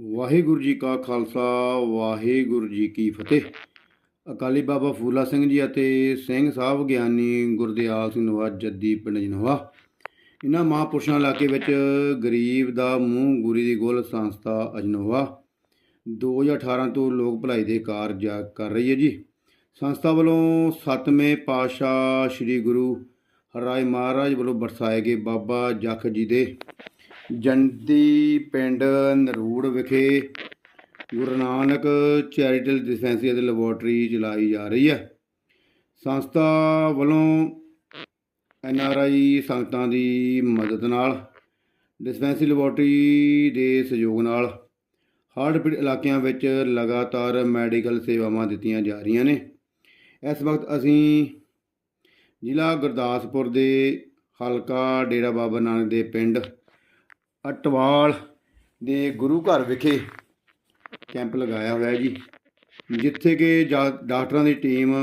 ਵਾਹਿਗੁਰੂ ਜੀ ਕਾ ਖਾਲਸਾ, ਵਾਹਿਗੁਰੂ ਜੀ ਕੀ ਫਤਿਹ। ਅਕਾਲੀ ਬਾਬਾ ਫੂਲਾ ਸਿੰਘ ਜੀ ਅਤੇ ਸਿੰਘ ਸਾਹਿਬ ਗਿਆਨੀ ਗੁਰਦਿਆਲ ਸਿੰਘ ਨਵਾਜ ਜੱਦੀ ਪਿੰਡ ਜਨਵਾ ਇਹਨਾਂ ਮਹਾਂਪੁਰਸ਼ਾਂ ਇਲਾਕੇ ਵਿੱਚ ਗਰੀਬ ਦਾ ਮੂੰਹ ਗੁਰੀ ਦੀ ਗੁੱਲ ਸੰਸਥਾ ਅਜਨੋਵਾ 2018 ਤੋਂ ਲੋਕ ਭਲਾਈ ਦੇ ਕਾਰਜ ਕਰ ਰਹੀ ਹੈ ਜੀ। ਸੰਸਥਾ ਵੱਲੋਂ ਸਤਵੇਂ ਪਾਤਸ਼ਾਹ ਸ੍ਰੀ ਗੁਰੂ ਹਰਿਰਾਏ ਮਹਾਰਾਜ ਵੱਲੋਂ ਬਰਸਾਏ ਗਏ ਬਾਬਾ ਜਖ ਜੀ ਦੇ ਜੰਦੀ ਪਿੰਡ ਨਰੂੜ ਵਿਖੇ ਗੁਰੂ ਨਾਨਕ ਚੈਰੀਟੇਬਲ ਡਿਸਪੈਂਸਰੀ ਅਤੇ ਲੈਬੋਰਟਰੀ ਚਲਾਈ ਜਾ ਰਹੀ ਹੈ। ਸੰਸਥਾ ਵੱਲੋਂ ਐਨ ਆਰ ਆਈ ਸੰਗਤਾਂ ਦੀ ਮਦਦ ਨਾਲ, ਡਿਸਪੈਂਸਰੀ ਲੈਬੋਰਟਰੀ ਦੇ ਸਹਿਯੋਗ ਨਾਲ ਹੜ੍ਹ ਪੀੜਤ ਇਲਾਕਿਆਂ ਵਿੱਚ ਲਗਾਤਾਰ ਮੈਡੀਕਲ ਸੇਵਾਵਾਂ ਦਿੱਤੀਆਂ ਜਾ ਰਹੀਆਂ ਨੇ। ਇਸ ਵਕਤ ਅਸੀਂ ਜ਼ਿਲ੍ਹਾ ਗੁਰਦਾਸਪੁਰ ਦੇ ਹਲਕਾ ਡੇਰਾ ਬਾਬਾ ਨਾਨਕ ਦੇ ਪਿੰਡ ਅਟਵਾਲ ਦੇ ਗੁਰੂ ਘਰ ਵਿਖੇ ਕੈਂਪ ਲਗਾਇਆ ਹੋਇਆ ਹੈ ਜੀ, ਜਿੱਥੇ ਕਿ ਜਾ- ਡਾਕਟਰਾਂ ਦੀ ਟੀਮ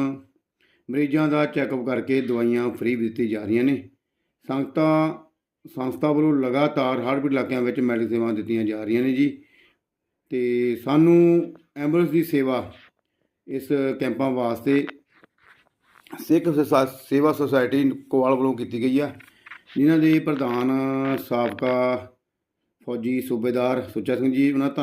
ਮਰੀਜ਼ਾਂ ਦਾ ਚੈੱਕਅਪ ਕਰਕੇ ਦਵਾਈਆਂ ਫ੍ਰੀ ਦਿੱਤੀ ਜਾ ਰਹੀਆਂ ਨੇ। ਸੰਗਤਾਂ ਸੰਸਥਾ ਵੱਲੋਂ ਲਗਾਤਾਰ ਹੜ੍ਹ ਪੀੜਤ ਇਲਾਕਿਆਂ ਵਿੱਚ ਮੈਡੀਕਲ ਸੇਵਾਵਾਂ ਦਿੱਤੀਆਂ ਜਾ ਰਹੀਆਂ ਨੇ ਜੀ ਤੇ ਸਾਨੂੰ ਐਂਬੂਲੈਂਸ ਦੀ ਸੇਵਾ ਇਸ ਕੈਂਪਾਂ ਵਾਸਤੇ ਸਿੱਖ ਸੇਵਾ ਸੁਸਾਇਟੀ ਕੋਵਾਲ ਵੱਲੋਂ ਕੀਤੀ ਗਈ ਆ, ਜਿਨ੍ਹਾਂ ਦੇ ਪ੍ਰਧਾਨ ਸਾਬਕਾ ਫੌਜੀ ਸੂਬੇਦਾਰ ਸੁੱਚਾ ਸਿੰਘ ਜੀ ਉਹਨਾਂ ਦਾ ਧੰਨਵਾਦ